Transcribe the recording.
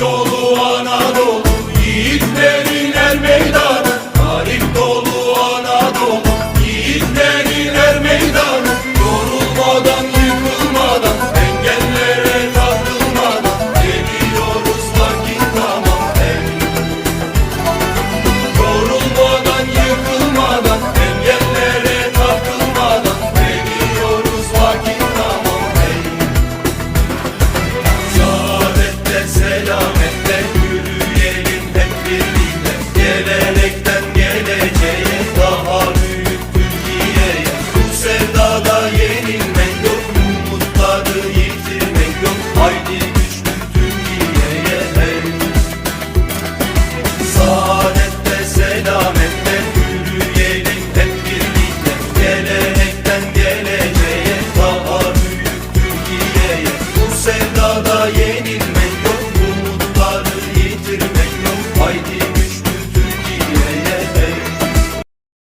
yolu Anadolu Yiğitlerin elmeyi